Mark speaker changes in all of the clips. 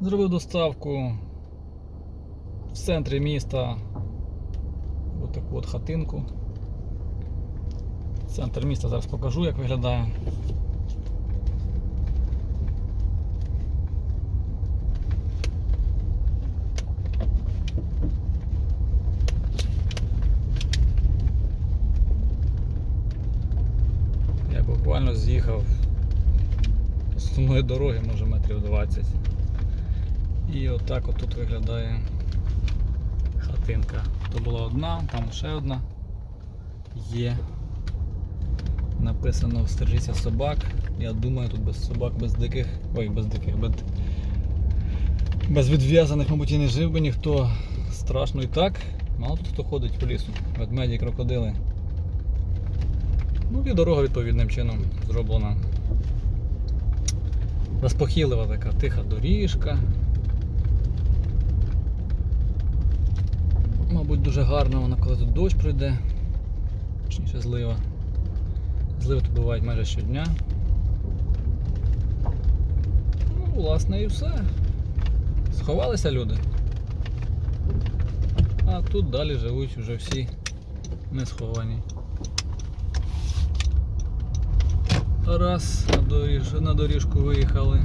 Speaker 1: Зробив доставку в центрі міста. Ось таку от хатинку. Центр міста зараз покажу, як виглядає. Я буквально з'їхав з основної дороги, може метрів 20. І отак от тут виглядає хатинка. То була одна, там ще одна є. Написано стережіться собак. Я думаю, тут без собак, без диких. Ой, без диких, без, без відв'язаних, мабуть, і не жив би ніхто. Страшно і так. Мало тут хто ходить по лісу. Ведмеді, крокодили. Ну і дорога відповідним чином зроблена. Заспокійлива така тиха доріжка. Мабуть, дуже гарно вона, коли тут дощ пройде. Точніше злива. Зливи тут бувають майже щодня. Ну, власне, і все. Сховалися люди. А тут далі живуть вже всі не сховані. Раз, на, доріж... на доріжку виїхали.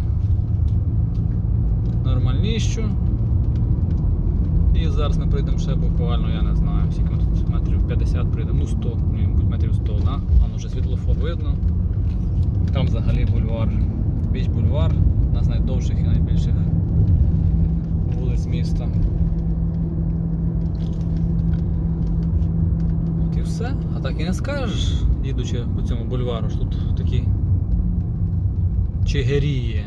Speaker 1: Нормальніщо. І зараз ми прийдемо ще буквально, я не знаю, скільки тут метрів 50 прийдемо, ну 100, ні, мабуть, метрів 100, да? Там вже світлофор видно. Там взагалі бульвар. Біч бульвар, одна з найдовших і найбільших вулиць міста. От і все. А так і не скажеш, їдучи по цьому бульвару, що тут такі чигиріє.